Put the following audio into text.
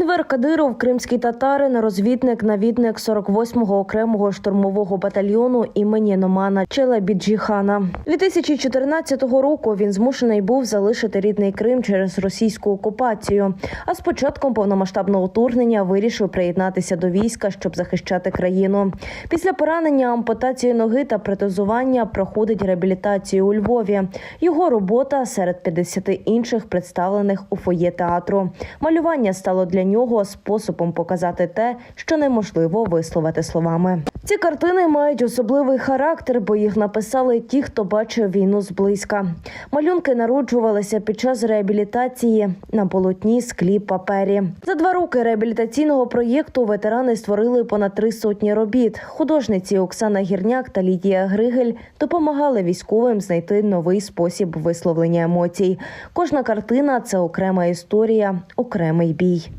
Енвер Кадиров, кримський татарин, розвідник, навідник 48-го окремого штурмового батальйону імені Номана Челебіджіхана. 2014 року він змушений був залишити рідний Крим через російську окупацію. А з початком повномасштабного вторгнення вирішив приєднатися до війська, щоб захищати країну. Після поранення, ампутації ноги та протезування проходить реабілітацію у Львові. Його робота серед 50 інших представлених у фоє театру. Малювання стало для нього способом показати те, що неможливо висловити словами. Ці картини мають особливий характер, бо їх написали ті, хто бачив війну зблизька. Малюнки народжувалися під час реабілітації на полотні, склі, папері. За два роки реабілітаційного проєкту ветерани створили понад три сотні робіт. Художниці Оксана Гірняк та Лідія Григель допомагали військовим знайти новий спосіб висловлення емоцій. Кожна картина це окрема історія, окремий бій.